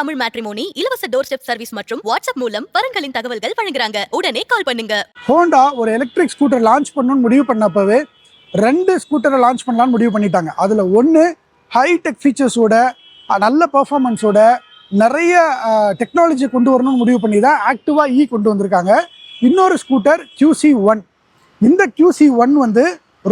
Tamil matrimony இலவச door step service மற்றும் WhatsApp மூலம் வரங்களின் தகவல்கள் வழங்குறாங்க. உடனே கால் பண்ணுங்க. ஹோண்டா ஒரு எலக்ட்ரிக் ஸ்கூட்டர் லான்ச் பண்ணணும்னு முடிவு பண்ணப்பவே ரெண்டு ஸ்கூட்டரை லான்ச் பண்ணலாம்னு முடிவு பண்ணிட்டாங்க. அதில் ஒன்று ஹைடெக் ஃபீச்சர்ஸோட நல்ல பர்ஃபார்மன்ஸோட நிறைய டெக்னாலஜி கொண்டு வரணும்னு முடிவு பண்ணி தான் ஆக்டிவா இ e கொண்டு வந்திருக்காங்க. இன்னொரு ஸ்கூட்டர் கியூசி ஒன் இந்த கியூசி ஒன் வந்து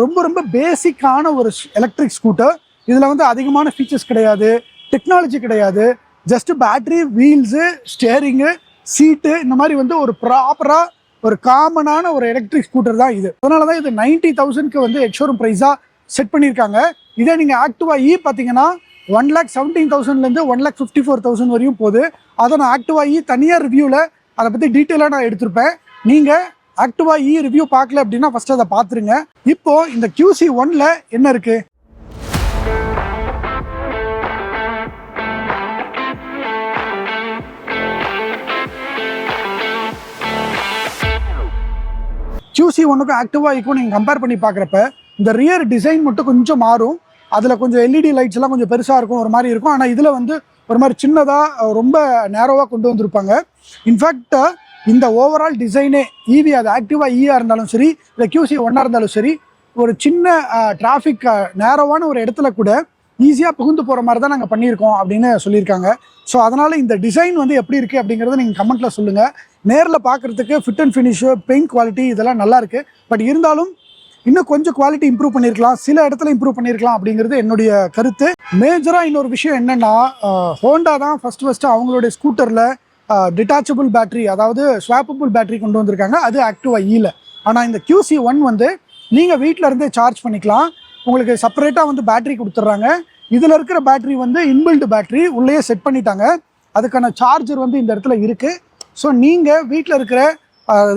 ரொம்ப ரொம்ப பேசிக்கான ஒரு எலக்ட்ரிக் ஸ்கூட்டர் இதில் வந்து அதிகமான ஃபீச்சர்ஸ் கிடையாது. டெக்னாலஜி கிடையாது. Just battery wheels steering seat இந்த மாதிரி வந்து ஒரு ப்ராப்பராக ஒரு காமனான ஒரு எலக்ட்ரிக் ஸ்கூட்டர் தான் இது. அதனால தான் இது நைன்ட்டி தௌசண்ட்க்கு வந்து எக்ஷோரூம் ப்ரைஸாக செட் பண்ணியிருக்காங்க. இதே நீங்கள் ஆக்டிவா இ பார்த்தீங்கன்னா ஒன் லேக் செவன்டீன் தௌசண்ட்லேருந்து one lakh fifty four thousand வரையும் போகுது. அதை நான் ஆக்டிவா இ தனியாக ரிவ்யூவில் அதை பற்றி டீட்டெயிலாக நான் எடுத்திருப்பேன். நீங்கள் ஆக்டிவா இ ரிவ்யூ பார்க்கல அப்படின்னா ஃபஸ்ட்டு அதை பார்த்துருங்க. இப்போது இந்த கியூசி ஒனில் என்ன இருக்குது க்யூசி ஒன்றுக்கும் ஆக்டிவா இருக்கும் நீங்கள் கம்பேர் பண்ணி பார்க்குறப்ப இந்த ரியர் டிசைன் மட்டும் கொஞ்சம் மாறும். அதில் கொஞ்சம் எல்இடி லைட்ஸ் எல்லாம் கொஞ்சம் பெருசாக இருக்கும் ஒரு மாதிரி இருக்கும். ஆனால் இதில் வந்து ஒரு மாதிரி சின்னதாக ரொம்ப நேரோவாக கொண்டு வந்திருப்பாங்க. இன்ஃபேக்ட் இந்த ஓவரால் டிசைனே ஈவி அது ஆக்டிவாக ஈயாக e இருந்தாலும் சரி இல்லை க்யூசி ஒன்னாக இருந்தாலும் சரி ஒரு சின்ன டிராஃபிக் நேரோவான ஒரு இடத்துல கூட ஈஸியாக புகுந்து போகிற மாதிரி தான் நாங்கள் பண்ணியிருக்கோம் அப்படின்னு சொல்லியிருக்காங்க. ஸோ அதனால் இந்த டிசைன் வந்து எப்படி இருக்குது அப்படிங்கிறத நீங்கள் கமெண்ட்டில் சொல்லுங்கள் நேரில் பார்க்குறதுக்கு fit and finish paint quality இதெல்லாம் நல்லா இருக்குது பட் இருந்தாலும் இன்னும் கொஞ்சம் குவாலிட்டி இம்ப்ரூவ் பண்ணியிருக்கலாம் சில இடத்துல இம்ப்ரூவ் பண்ணியிருக்கலாம் அப்படிங்கிறது என்னுடைய கருத்து. மேஜராக இன்னொரு விஷயம் என்னென்னா ஹோண்டா தான் ஃபஸ்ட்டு ஃபஸ்ட்டு அவங்களுடைய ஸ்கூட்டரில் டிட்டாச்சபிள் பேட்டரி அதாவது ஸ்வாப்பபிள் பேட்டரி கொண்டு வந்திருக்காங்க. அது ஆக்டிவாக ஈல ஆனால் இந்த கியூசி ஒன் வந்து நீங்கள் வீட்டில் இருந்தே சார்ஜ் பண்ணிக்கலாம். உங்களுக்கு செப்பரேட்டாக வந்து பேட்டரி கொடுத்துட்றாங்க. இதில் இருக்கிற பேட்டரி வந்து இன்பில்டு பேட்டரி உள்ளேயே செட் பண்ணிட்டாங்க. அதுக்கான சார்ஜர் வந்து இந்த இடத்துல இருக்குது ஸோ நீங்கள் வீட்டில் இருக்கிற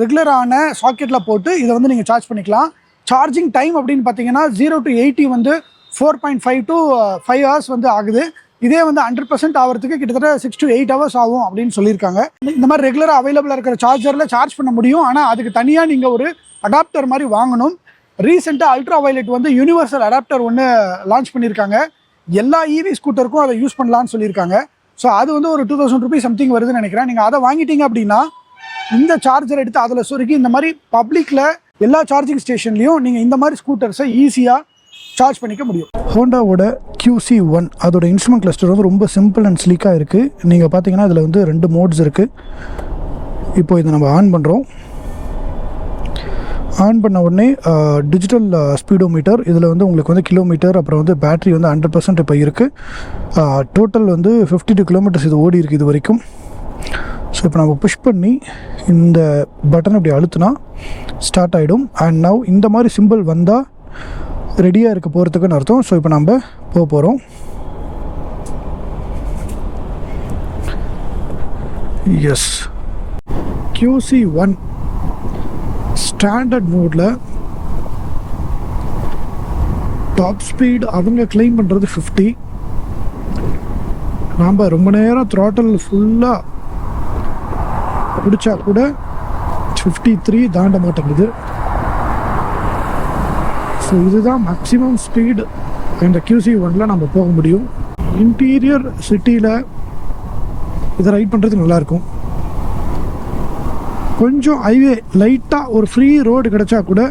ரெகுலரான சாக்கெட்டில் போட்டு இதை வந்து நீங்கள் சார்ஜ் பண்ணிக்கலாம். சார்ஜிங் டைம் அப்படின்னு பார்த்தீங்கன்னா ஜீரோ டு எயிட்டி வந்து four point five to five hours வந்து ஆகுது. இதே வந்து ஹண்ட்ரட் பர்சன்ட் ஆகிறதுக்கு கிட்டத்தட்ட சிக்ஸ் டு எயிட் ஹவர்ஸ் ஆகும் அப்படின்னு சொல்லியிருக்காங்க. இந்த மாதிரி ரெகுலராக அவைலபிளாக இருக்கிற சார்ஜரில் சார்ஜ் பண்ண முடியும். ஆனால் அதுக்கு தனியாக நீங்கள் ஒரு அடாப்டர் மாதிரி வாங்கணும். ரீசெண்டாக அல்ட்ரா வயலட் வந்து யூனிவர்சல் அடாப்டர் ஒன்று லான்ச் பண்ணியிருக்காங்க. எல்லா இவி ஸ்கூட்டருக்கும் அதை யூஸ் பண்ணலான்னு சொல்லியிருக்காங்க. ஸோ அது வந்து ஒரு டூ தௌசண்ட் ருபீஸ் சம்திங் வருதுன்னு நினைக்கிறேன். நீங்கள் அதை வாங்கிட்டீங்க அப்படின்னா இந்த சார்ஜர் எடுத்து அதில் சொருக்கி இந்த மாதிரி பப்ளிக்கில் எல்லா சார்ஜிங் ஸ்டேஷன்லையும் நீங்கள் இந்த மாதிரி ஸ்கூட்டர்ஸை ஈஸியாக சார்ஜ் பண்ணிக்க முடியும். ஹோண்டாவோட கியூசி ஒன் அதோட இன்ஸ்ட்ருமெண்ட் கிளஸ்டர் வந்து ரொம்ப சிம்பிள் அண்ட் ஸ்லீக்காக இருக்குது நீங்கள் பார்த்தீங்கன்னா அதில் வந்து ரெண்டு மோட்ஸ் இருக்குது இப்போ இதை நம்ம ஆன் பண்ணுறோம் ஆன் பண்ண உடனே டிஜிட்டல் ஸ்பீடோ மீட்டர் இதில் வந்து உங்களுக்கு வந்து கிலோமீட்டர் அப்புறம் வந்து பேட்டரி வந்து ஹண்ட்ரட் பர்சன்ட் இப்போ இருக்குது டோட்டல் வந்து ஃபிஃப்டி டூ கிலோமீட்டர்ஸ் இது ஓடி இருக்குது இது வரைக்கும். ஸோ இப்போ நம்ம புஷ் பண்ணி இந்த பட்டன் இப்படி அழுத்தினா ஸ்டார்ட் ஆகிடும் அண்ட் நவ் இந்த மாதிரி சிம்பிள் வந்தால் ரெடியாக இருக்க போகிறதுக்குன்னு அர்த்தம். ஸோ இப்போ நம்ம போக போகிறோம் எஸ் கியூசி ஒன் ஸ்டாண்டர்ட் மோடில் டாப் ஸ்பீட் அவங்க கிளைம் பண்ணுறது ஃபிஃப்டி நாம் ரொம்ப நேரம் த்ராட்டல் ஃபுல்லாக பிடிச்சா கூட ஃபிஃப்டி த்ரீ தாண்ட மாட்டேங்குது ஸோ இதுதான் மேக்ஸிமம் ஸ்பீடு இந்த கியூசி ஒன்ல நம்ம போக முடியும். இன்டீரியர் சிட்டியில் இதை ரைட் பண்ணுறதுக்கு நல்லாயிருக்கும் கொஞ்சம் ஹைவே லைட்டாக ஒரு ஃப்ரீ ரோடு கிடச்சா கூட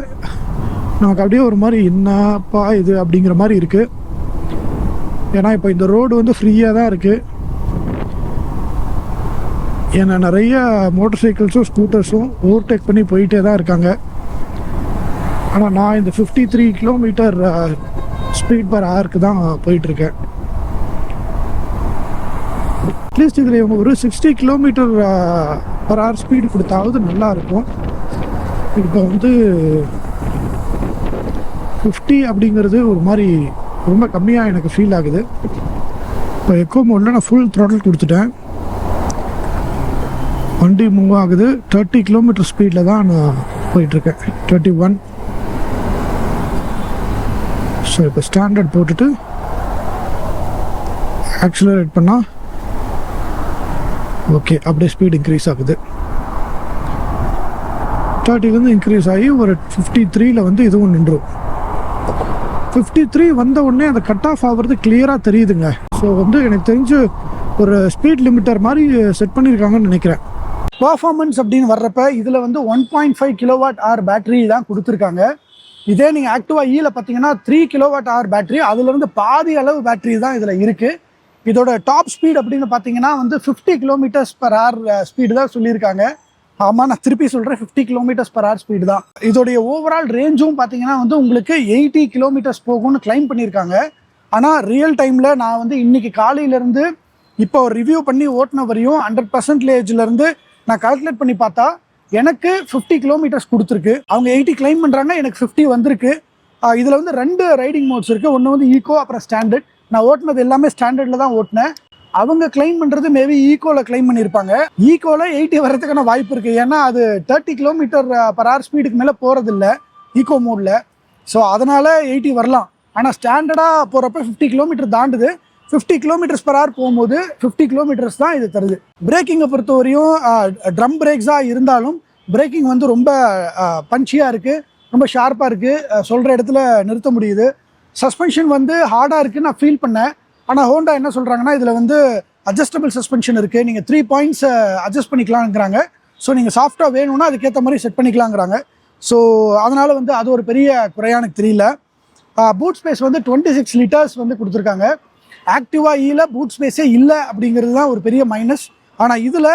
நமக்கு அப்படியே ஒரு மாதிரி என்னப்பா இது அப்படிங்கிற மாதிரி இருக்குது ஏன்னா இப்போ இந்த ரோடு வந்து ஃப்ரீயாக தான் இருக்குது ஏன்னா நிறைய மோட்டர் சைக்கிள்ஸும் ஸ்கூட்டர்ஸும் ஓவர்டேக் பண்ணி போயிட்டே தான் இருக்காங்க. ஆனால் நான் இந்த fifty three kilometre speed per ஹவருக்கு தான் போயிட்டுருக்கேன். அட்லீஸ்ட் இதில் இவங்க ஒரு sixty kilometre per hour speed கொடுத்தாவது நல்லா இருக்கும் இப்போ வந்து ஃபிஃப்டி அப்படிங்கிறது ஒரு மாதிரி ரொம்ப கம்மியாக எனக்கு ஃபீல் ஆகுது. இப்போ எக்கோ மோடில் நான் ஃபுல் த்ராட்டில் கொடுத்துட்டேன். வண்டி மூவ் ஆகுது. தேர்ட்டி கிலோமீட்டர் ஸ்பீடில் தான் நான் போயிட்டுருக்கேன். தேர்ட்டி ஒன் ஸோ இப்போ ஸ்டாண்டர்ட் போட்டுட்டு ஆக்சிலரேட் பண்ணால் ஓகே அப்படியே ஸ்பீட் இன்க்ரீஸ் ஆகுது. தேர்ட்டிலேருந்து இன்க்ரீஸ் ஆகி ஒரு ஃபிஃப்டி த்ரீல வந்து இதுவும் நின்றும். ஃபிஃப்டி த்ரீ வந்த உடனே அந்த கட் ஆஃப் ஆகிறது கிளியராக தெரியுதுங்க. ஸோ வந்து எனக்கு தெரிஞ்சு ஒரு ஸ்பீட் லிமிட்டர் மாதிரி செட் பண்ணியிருக்காங்கன்னு நினைக்கிறேன். பர்ஃபார்மன்ஸ் அப்படின்னு வர்றப்ப இதில் வந்து one point five kilowatt hour battery தான் கொடுத்துருக்காங்க. இதே நீங்கள் ஆக்டிவா ஈயில் பார்த்தீங்கன்னா த்ரீ கிலோவாட் ஆர் பேட்டரி அதுலேருந்து பாதி அளவு பேட்டரி தான் இதில் இருக்குது இதோட டாப் ஸ்பீட் அப்படின்னு பார்த்தீங்கன்னா வந்து fifty kilometres per hour speed தான் சொல்லியிருக்காங்க. ஆமாம் நான் திருப்பி சொல்கிறேன் fifty kilometres per hour speed தான். இதோடைய ஓவரால் ரேஞ்சும் பார்த்தீங்கன்னா வந்து உங்களுக்கு எயிட்டி கிலோமீட்டர்ஸ் போகும்னு கிளைம் பண்ணியிருக்காங்க. ஆனால் ரியல் டைமில் நான் வந்து இன்னைக்கு காலையிலேருந்து இப்போ ரிவ்யூ பண்ணி ஓட்டின வரையும் ஹண்ட்ரட் பர்சன்டேஜ்லேருந்து நான் கால்குலேட் பண்ணி பார்த்தா எனக்கு ஃபிஃப்டி கிலோமீட்டர்ஸ் கொடுத்துருக்கு. அவங்க எயிட்டி கிளைம் பண்ணுறாங்க எனக்கு ஃபிஃப்டி வந்திருக்கு. இதில் வந்து ரெண்டு ரைடிங் மோட்ஸ் இருக்குது ஒன்று வந்து ஈகோ அப்புறம் ஸ்டாண்டர்ட் நான் ஓட்டினது எல்லாமே ஸ்டாண்டர்டில் தான் ஓட்டினேன். அவங்க கிளைம் பண்ணுறது மேபி ஈகோவில் கிளைம் பண்ணியிருப்பாங்க ஈகோவில் எயிட்டி வர்றதுக்கான வாய்ப்பு இருக்குது ஏன்னா அது தேர்ட்டி கிலோமீட்டர் பர் ஹவர் ஸ்பீடுக்கு மேலே போகிறதில்ல ஈகோ மோடில் ஸோ அதனால் எயிட்டி வரலாம். ஆனால் ஸ்டாண்டர்டாக போகிறப்ப ஃபிஃப்டி கிலோமீட்டர் தாண்டுது. ஃபிஃப்டி கிலோமீட்டர்ஸ் பர் ஹவர் போகும்போது ஃபிஃப்டி கிலோமீட்டர்ஸ் தான் இது தருது. பிரேக்கிங்கை பொறுத்த வரையும் ட்ரம் பிரேக்ஸாக இருந்தாலும் பிரேக்கிங் வந்து ரொம்ப பஞ்சியாக இருக்குது ரொம்ப ஷார்ப்பாக இருக்குது சொல்கிற இடத்துல நிறுத்த முடியுது. சஸ்பென்ஷன் வந்து ஹார்டாக இருக்குன்னு நான் ஃபீல் பண்ணேன். ஆனால் ஹோண்டா என்ன சொல்கிறாங்கன்னா இதில் வந்து அட்ஜஸ்டபிள் சஸ்பென்ஷன் இருக்குது நீங்கள் த்ரீ பாயிண்ட்ஸ் அட்ஜஸ்ட் பண்ணிக்கலாங்கிறாங்க ஸோ நீங்கள் சாஃப்டாக வேணும்னா அதுக்கேற்ற மாதிரி செட் பண்ணிக்கலாங்கிறாங்க ஸோ அதனால் வந்து அது ஒரு பெரிய குறையா எனக்கு தெரியல. பூட் ஸ்பேஸ் வந்து டுவெண்ட்டி சிக்ஸ் லிட்டர்ஸ் வந்து கொடுத்துருக்காங்க. ஆக்டிவா ஈல பூட் ஸ்பேஸே இல்லை அப்படிங்கிறது தான் ஒரு பெரிய மைனஸ் ஆனால் இதில்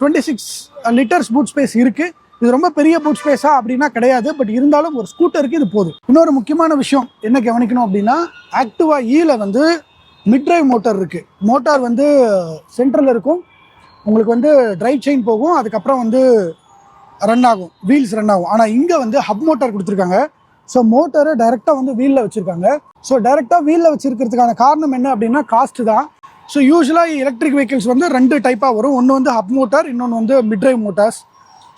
twenty six litres boot space இருக்குது இது ரொம்ப பெரிய பூட் ஸ்பேஸா அப்படின்னா கிடையாது பட் இருந்தாலும் ஒரு ஸ்கூட்டருக்கு இது போதும். இன்னொரு முக்கியமான விஷயம் என்ன கவனிக்கணும் அப்படின்னா ஆக்டிவா ஈல வந்து மிட் மோட்டார் இருக்குது மோட்டார் வந்து சென்ட்ரல் இருக்கும். உங்களுக்கு வந்து ட்ரைவ் செயின் போகும் அதுக்கப்புறம் வந்து ரன் ஆகும் வீல்ஸ் ரன் ஆகும். ஆனால் இங்கே வந்து ஹப் மோட்டார் கொடுத்துருக்காங்க. ஸோ மோட்டரை டைரெக்டாக வந்து வீலில் வச்சுருக்காங்க. ஸோ டைரெக்டாக வீலில் வச்சுருக்கிறதுக்கான காரணம் என்ன அப்படின்னா காஸ்ட்டு தான். ஸோ யூஸ்வலாக எலக்ட்ரிக் வெஹிக்கிள்ஸ் வந்து ரெண்டு டைப்பாக வரும். ஒன்று வந்து ஹப் மோட்டார் இன்னொன்று வந்து mid drive motors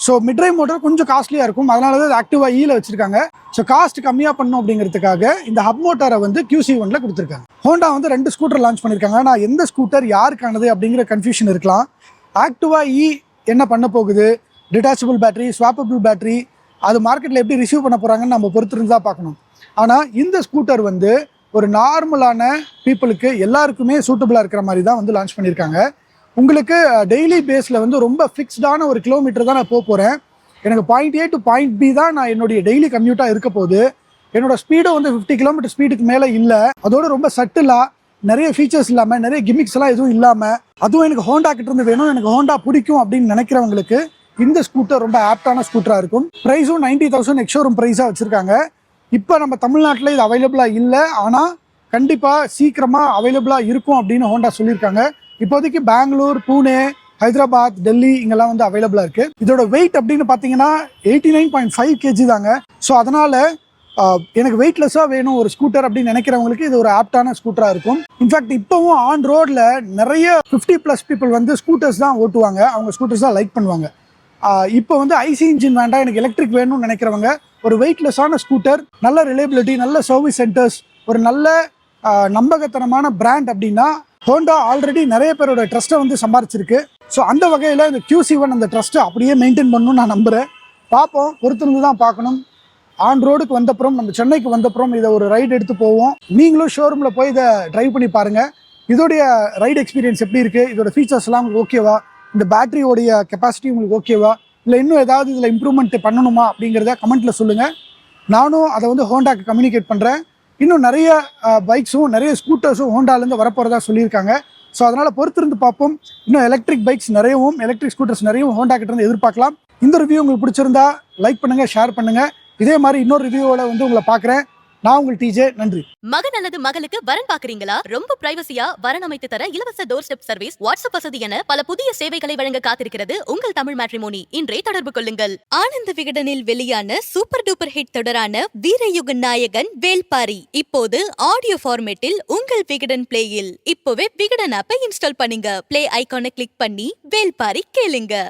so mid drive motor கொஞ்சம் காஸ்ட்லியாக இருக்கும். அதனால தான் ஆக்டிவாக ஈல e வச்சிருக்காங்க. ஸோ காஸ்ட் கம்மியாக பண்ணும் அப்படிங்கிறதுக்காக இந்த ஹப் மோட்டாரை வந்து கியூசி ஒனில் கொடுத்துருக்காங்க. ஹோண்டா வந்து ரெண்டு ஸ்கூட்டர் லான்ச் பண்ணியிருக்காங்க ஆனால் எந்த ஸ்கூட்டர் யாருக்கானது அப்படிங்கிற கன்ஃபியூஷன் இருக்கலாம். ஆக்டிவா இ e என்ன பண்ண போகுது? டிட்டாச்சபிள் பேட்டரி ஸ்வாப்பபிள் பேட்டரி அது மார்க்கெட்டில் எப்படி ரிசீவ் பண்ண போகிறாங்கன்னு நம்ம பொறுத்திருந்து தான் பார்க்கணும். ஆனால் இந்த ஸ்கூட்டர் வந்து ஒரு நார்மலான பீப்புளுக்கு எல்லாருக்குமே சூட்டபுளாக இருக்கிற மாதிரி தான் வந்து லான்ச் பண்ணியிருக்காங்க உங்களுக்கு டெய்லி பேஸில் வந்து ரொம்ப ஃபிக்ஸ்டான ஒரு கிலோமீட்டர் தான் நான் போக போகிறேன் எனக்கு point A to point B தான் நான் என்னுடைய டெய்லி கம்யூட்டாக இருக்க போகுது. என்னோட ஸ்பீடும் வந்து ஃபிஃப்டி கிலோமீட்டர் ஸ்பீடுக்கு மேலே இல்லை. அதோட ரொம்ப சட்டிலாக நிறைய ஃபீச்சர்ஸ் இல்லாமல் நிறைய கிமிக்ஸ் எல்லாம் எதுவும் இல்லாமல் அதுவும் எனக்கு ஹோண்டா கிட்டிருந்து வேணும் எனக்கு ஹோண்டா பிடிக்கும் அப்படின்னு நினைக்கிறவங்களுக்கு இந்த ஸ்கூட்டர் ரொம்ப ஆப்டான ஸ்கூட்டராக இருக்கும். ப்ரைஸும் நைன்டி தௌசண்ட் எக்ஷோரூம் ப்ரைஸாக வச்சுருக்காங்க. இப்போ நம்ம தமிழ்நாட்டில் இது அவைலபிளாக இல்லை. ஆனால் கண்டிப்பாக சீக்கிரமாக அவைலபிளாக இருக்கும் அப்படின்னு ஹோண்டா சொல்லியிருக்காங்க. இப்போதைக்கு பெங்களூர் பூனே ஹைதராபாத் டெல்லி இங்கெல்லாம் வந்து அவைலபிளாக இருக்குது இதோட வெயிட் அப்படின்னு பார்த்தீங்கன்னா eighty nine point five KG தாங்க. ஸோ அதனால் எனக்கு வெயிட்லெஸ்ஸாக வேணும் ஒரு ஸ்கூட்டர் அப்படின்னு நினைக்கிறவங்களுக்கு இது ஒரு ஆப்டான ஸ்கூட்டராக இருக்கும். இன்ஃபேக்ட் இப்போவும் ஆன் ரோடில் நிறைய ஃபிஃப்டி ப்ளஸ் பீப்புள் வந்து ஸ்கூட்டர்ஸ் தான் ஓட்டுவாங்க. அவங்க ஸ்கூட்டர்ஸ் தான் லைக் பண்ணுவாங்க. இப்போ வந்து ஐசி இன்ஜின் வேண்டாம் எனக்கு எலக்ட்ரிக் வேணும்னு நினைக்கிறவங்க ஒரு வெயிட்லெஸ்ஸான ஸ்கூட்டர் நல்ல ரிலேபிலிட்டி நல்ல சர்வீஸ் சென்டர்ஸ் ஒரு நல்ல நம்பகத்தனமான பிராண்ட் அப்படின்னா ஹோண்டா ஆல்ரெடி நிறைய பேரோட ட்ரஸ்ட்டை வந்து சம்பாரிச்சிருக்கு. ஸோ அந்த வகையில் இந்த கியூ சிவன் அந்த ட்ரஸ்ட்டை அப்படியே மெயின்டைன் பண்ணணும்னு நான் நம்புகிறேன் பார்ப்போம். பொறுத்திருந்து தான் பார்க்கணும் ஆன் ரோடுக்கு வந்தப்புறம் நம்ம சென்னைக்கு வந்தப்புறம் இதை ஒரு ரைடு எடுத்து போவோம். நீங்களும் ஷோரூமில் போய் இதை ட்ரைவ் பண்ணி பாருங்கள் இதோடைய ரைடு எக்ஸ்பீரியன்ஸ் எப்படி இருக்குது இதோட ஃபீச்சர்ஸ்லாம் உங்களுக்கு ஓகேவா இந்த பேட்டரியோடைய கெப்பாசிட்டி உங்களுக்கு ஓகேவா இல்லை இன்னும் ஏதாவது இதில் இம்ப்ரூவ்மெண்ட் பண்ணணுமா அப்படிங்கிறத கமெண்ட்டில் சொல்லுங்கள் நானும் அதை வந்து ஹோண்டாக்கு கம்யூனிகேட் பண்ணுறேன் இன்னும் நிறைய பைக்ஸும் நிறைய ஸ்கூட்டர்ஸும் ஹோண்டாலேருந்து வரப்போகிறதா சொல்லியிருக்காங்க. ஸோ அதனால் பொறுத்திருந்து பார்ப்போம். இன்னும் எலக்ட்ரிக் பைக்ஸ் நிறையவும் எலக்ட்ரிக் ஸ்கூட்டர்ஸ் நிறையவும் ஹோண்டா கிட்டேருந்து எதிர்பார்க்கலாம். இந்த ரிவ்யூ உங்களுக்கு பிடிச்சிருந்தா லைக் பண்ணுங்கள் ஷேர் பண்ணுங்கள் இதே மாதிரி இன்னொரு ரிவ்யூவோட வந்து உங்களை பார்க்குறேன். நான் உங்கள் டிஜே நன்றி. மகன் அல்லது மகளுக்கு வரன் பாக்குறீங்களா ரொம்ப பிரைவசியா வரன் அமைத்து தர இலவச டோர் ஸ்டெப் சர்வீஸ் வாட்ஸ்அப் வசதி என பல புதிய சேவைகளை வழங்க காத்திருக்கிறது உங்கள் தமிழ் மேட்ரிமோனி இன்றே தொடர்பு கொள்ளுங்கள். ஆனந்த விகடனில் வெளியான சூப்பர் டூப்பர் ஹிட் தொடரான வீரயுக நாயகன் வேல்பாரி. இப்போது ஆடியோ ஃபார்மேட்டில் உங்கள் விகடன் பிளேயில் இப்போவே விகடன் ஆப்பை இன்ஸ்டால் பண்ணுங்க. பிளே ஐகானை கிளிக் பண்ணி வேல்பாரி கேளுங்க.